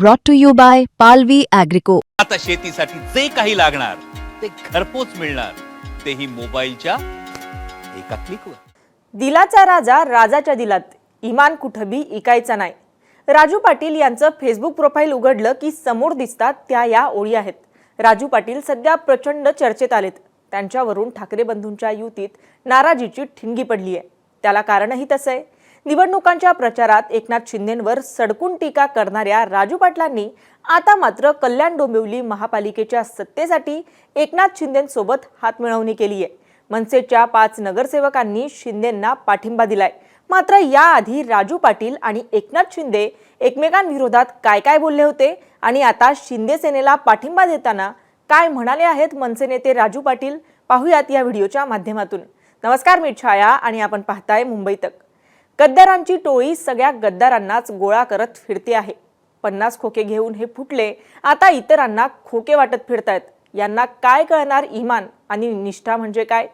brought to you by Palvi Agrico. आता शेतीसाठी जे काही लागणार ते घरपोच मिळणार. तेही मोबाईलच्या एका क्लिकवर. दिलाचा राजा राजाच्या दिलात. इमान कुठबी इकायचा नाही. राजू पाटील यांचं फेसबुक प्रोफाईल उघडलं की समोर दिसतात त्या या ओळी आहेत. राजू पाटील सध्या प्रचंड चर्चेत आलेत. त्यांच्यावरून ठाकरे बंधूंच्या युतीत नाराजीची ठिणगी पडली आहे त्याला कारणही तसं आहे निवडणुकांच्या प्रचारात एकनाथ शिंदेंवर सडकून टीका करणाऱ्या राजू पाटलांनी आता मात्र कल्याण डोंबिवली महापालिकेच्या सत्तेसाठी एकनाथ शिंदेंसोबत हातमिळवणी केली आहे मनसेच्या पाच नगरसेवकांनी शिंदेंना पाठिंबा दिलाय. मात्र याआधी राजू पाटील आणि एकनाथ शिंदे एकमेकांविरोधात काय काय बोलले होते आणि आता शिंदे सेनेला पाठिंबा देताना काय म्हणाले आहेत मनसे नेते राजू पाटील? पाहूयात या व्हिडिओच्या माध्यमातून. नमस्कार मी छाया आणि आपण पाहताय मुंबई तक. गद्दारांची टोळी सगळ्या गद्दारांनाच गोळा करत फिरते आहे. पन्नास खोके घेऊन हे फुटले आता इतरांना खोके वाटत फिरतायत. यांना काय कळणार इमान आणि निष्ठा म्हणजे काय?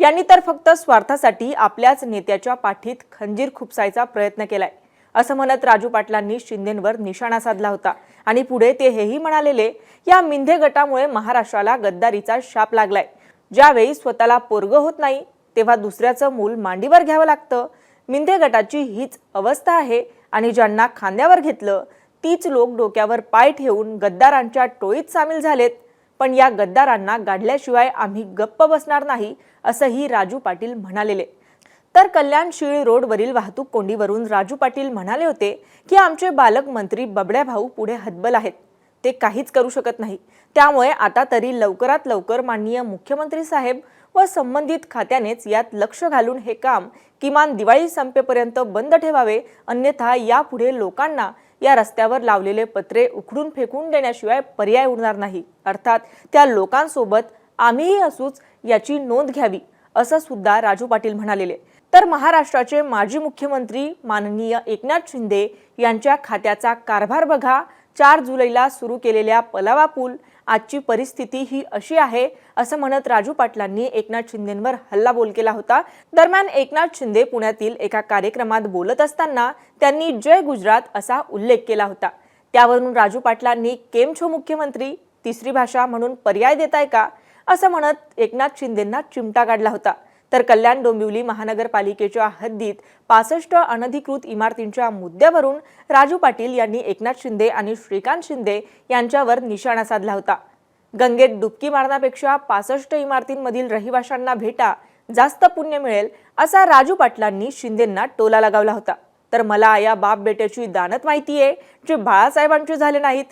यांनी तर फक्त स्वार्थासाठी आपल्याच नेत्याच्या पाठीत खंजीर खुपसायचा प्रयत्न केलाय. असं म्हणत राजू पाटलांनी शिंदेंवर निशाणा साधला होता. आणि पुढे ते हेही म्हणालेले या मिंधे गटामुळे महाराष्ट्राला गद्दारीचा शाप लागलाय. ज्यावेळी स्वतःला पोरग होत नाही तेव्हा दुसऱ्याचं मूल मांडीवर घ्यावं लागतं. मिंदे गटाची हीच अवस्था आहे आणि ज्यांना खांद्यावर घेतलं तीच लोक डोक्यावर पाय ठेवून गद्दारांच्या टोळीत सामील झालेत. पण या गद्दारांना गाडल्याशिवाय आम्ही गप्प बसणार नाही असंही राजू पाटील म्हणालेले. तर कल्याण शिळ रोडवरील वाहतूक कोंडीवरून राजू पाटील म्हणाले होते की आमचे बालकमंत्री बबड्या भाऊ पुढे हतबल आहेत. ते काहीच करू शकत नाही. त्यामुळे आता तरी लवकरात लवकर माननीय मुख्यमंत्री साहेब व संबंधित खात्यानेच यात लक्ष घालून हे काम किमान दिवाळी संपेपर्यंत बंद ठेवावे अन्यथा यापुढे लोकांना या रस्त्यावर लावलेले पत्रे उखडून फेकून देण्याशिवाय पर्याय उरणार नाही. अर्थात त्या लोकांसोबत आम्हीही असूच याची नोंद घ्यावी असं सुद्धा राजू पाटील म्हणालेले. तर महाराष्ट्राचे माजी मुख्यमंत्री माननीय एकनाथ शिंदे यांच्या खात्याचा कारभार बघा. चार जुलैला सुरू केलेल्या पलावा पूल आजची परिस्थिती ही अशी आहे असं म्हणत राजू पाटलांनी एकनाथ शिंदेंवर हल्लाबोल केला होता. दरम्यान एकनाथ शिंदे पुण्यातील एका कार्यक्रमात बोलत असताना त्यांनी जय गुजरात असा उल्लेख केला होता. त्यावरून राजू पाटलांनी केम छो मुख्यमंत्री तिसरी भाषा म्हणून पर्याय देताय का? असं म्हणत एकनाथ शिंदेंना चिमटा काढला होता. तर कल्याण डोंबिवली महानगरपालिकेच्या हद्दीत पासष्ट अनधिकृत इमारतींच्या मुद्द्यावरून राजू पाटील यांनी एकनाथ शिंदे आणि श्रीकांत शिंदे यांच्यावर निशाणा साधला होता. गंगेत डुबकी मारण्यापेक्षा पासष्ट इमारतींमधील रहिवाशांना भेटा जास्त पुण्य मिळेल असा राजू पाटलांनी शिंदेंना टोला लगावला होता. तर मला या बाप बेट्याची दानत माहिती आहे जे बाळासाहेबांचे झाले नाहीत.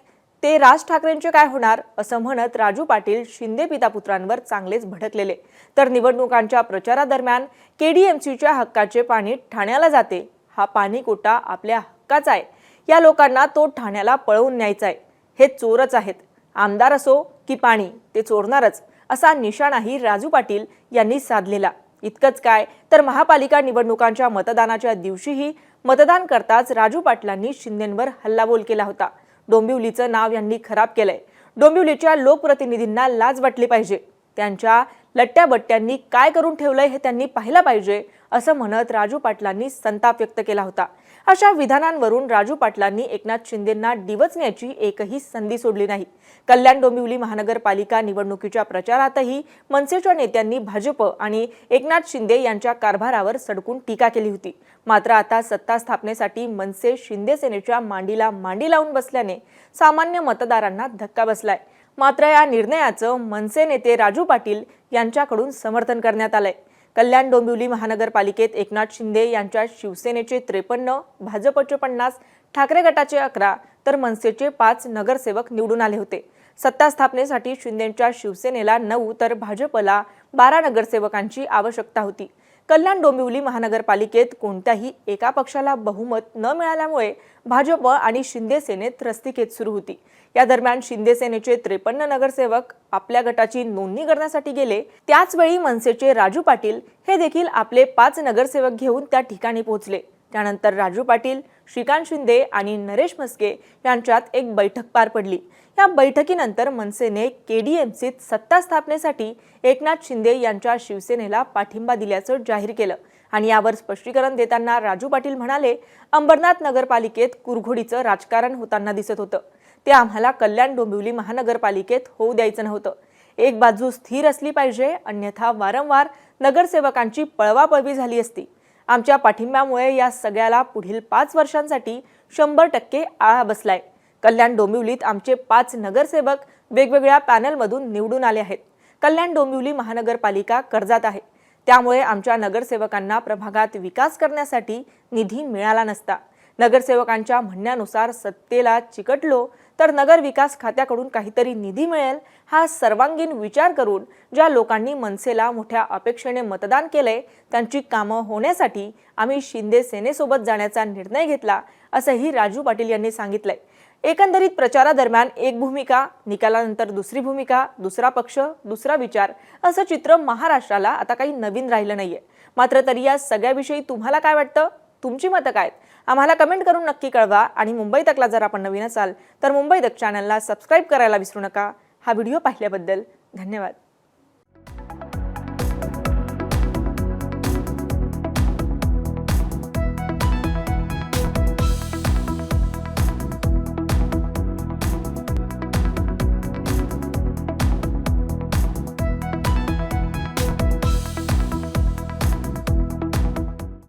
ते राज ठाकरेंचे काय होणार असं म्हणत राजू पाटील शिंदे पितापुत्रांवर चांगलेच भडकलेले. तर निवडणुकांच्या प्रचारादरम्यान केडीएमसीच्या हक्काचे पाणी ठाण्याला जाते. हा पाणी कोटा आपल्या हक्काचा आहे. या लोकांना तो ठाण्याला पळवून न्यायचा आहे. हे चोरच आहेत. आमदार असो की पाणी ते चोरणारच. असा निशाणाही राजू पाटील यांनी साधलेला. इतकंच काय तर महापालिका निवडणुकांच्या मतदानाच्या दिवशीही मतदान करताच राजू पाटलांनी शिंदेंवर हल्लाबोल केला होता. डोंबिवलीचं नाव यांनी खराब केलंय. डोंबिवलीच्या लोकप्रतिनिधींना लाज वाटली पाहिजे. त्यांच्या लट्ट्या बट्ट्यांनी काय करून ठेवलंय हे त्यांनी पाहिलं पाहिजे असं म्हणत राजू पाटलांनी संताप व्यक्त केला होता. अशा विधानांवरून राजू पाटलांनी एकनाथ शिंदेंना डिवचण्याची एकही संधी सोडली नाही. कल्याण डोंबिवली महानगरपालिका निवडणुकीच्या प्रचारातही मनसेच्या नेत्यांनी भाजप आणि एकनाथ शिंदे यांच्या कारभारावर सडकून टीका केली होती. मात्र आता सत्ता स्थापनेसाठी मनसे शिंदे सेनेच्या मांडीला मांडी लावून बसल्याने सामान्य मतदारांना धक्का बसलाय. मात्र या निर्णयाचं मनसे नेते राजू पाटील यांच्याकडून समर्थन करण्यात आलंय. कल्याण डोंबिवली महानगरपालिकेत एकनाथ शिंदे यांच्या शिवसेनेचे त्रेपन्न भाजपचे पन्नास ठाकरे गटाचे अकरा तर मनसेचे पाच नगरसेवक निवडून आले होते. सत्ता स्थापनेसाठी शिंदेच्या शिवसेनेला नऊ तर भाजपला बारा नगरसेवकांची आवश्यकता होती. कल्याण डोंबिवली महानगरपालिकेत कोणत्याही एका पक्षाला बहुमत न मिळाल्यामुळे भाजप आणि शिंदे सेनेत रस्तिकेत सुरू होती. या दरम्यान शिंदे सेनेचे त्रेपन्न नगरसेवक आपल्या गटाची नोंदणी करण्यासाठी गेले. त्याचवेळी मनसेचे राजू पाटील हे देखील आपले पाच नगरसेवक घेऊन त्या ठिकाणी पोहोचले. त्यानंतर राजू पाटील श्रीकांत शिंदे आणि नरेश म्हस्के यांच्यात एक बैठक पार पडली. या बैठकीनंतर मनसेने के डी एम सीत सत्ता स्थापनेसाठी एकनाथ शिंदे यांच्या शिवसेनेला पाठिंबा दिल्याचं जाहीर केलं आणि यावर स्पष्टीकरण देताना राजू पाटील म्हणाले अंबरनाथ नगरपालिकेत कुरघोडीचं राजकारण होताना दिसत होतं. ते आम्हाला कल्याण डोंबिवली महानगरपालिकेत होऊ द्यायचं नव्हतं. एक बाजू स्थिर असली पाहिजे अन्यथा वारंवार नगरसेवकांची पळवापळवी झाली असती. आमच्या पाठिंब्यामुळे या सगळ्याला पुढील पाच वर्षांसाठी शंभर टक्के आळा बसलाय. कल्याण डोंबिवलीत आमचे पाच नगरसेवक वेगवेगळ्या पॅनलमधून निवडून आले आहेत. कल्याण डोंबिवली महानगरपालिका कर्जात आहे. त्यामुळे आमच्या नगरसेवकांना प्रभागात विकास करण्यासाठी निधी मिळाला नसता. नगरसेवकांच्या म्हणण्यानुसार सत्तेला चिकटलो तर नगर विकास खात्याकडून काहीतरी निधी मिळेल हा सर्वांगीण विचार करून ज्या लोकांनी मनसेला मोठ्या अपेक्षेने मतदान केलंय त्यांची कामं होण्यासाठी आम्ही शिंदे सेनेसोबत जाण्याचा निर्णय घेतला असंही राजू पाटील यांनी सांगितलंय. एकंदरीत प्रचारादरम्यान एक भूमिका निकालानंतर दुसरी भूमिका दुसरा पक्ष दुसरा विचार असं चित्र महाराष्ट्राला आता काही नवीन राहिलं नाहीये. मात्र तरी या सगळ्याविषयी तुम्हाला काय वाटतं? तुमची मतं काय आहेत? आम्हाला कमेंट करून नक्की कळवा आणि मुंबई तकला जर आपण नवीन असाल तर मुंबई तक चॅनलला सबस्क्राईब करायला विसरू नका. हा व्हिडिओ पाहिल्याबद्दल धन्यवाद.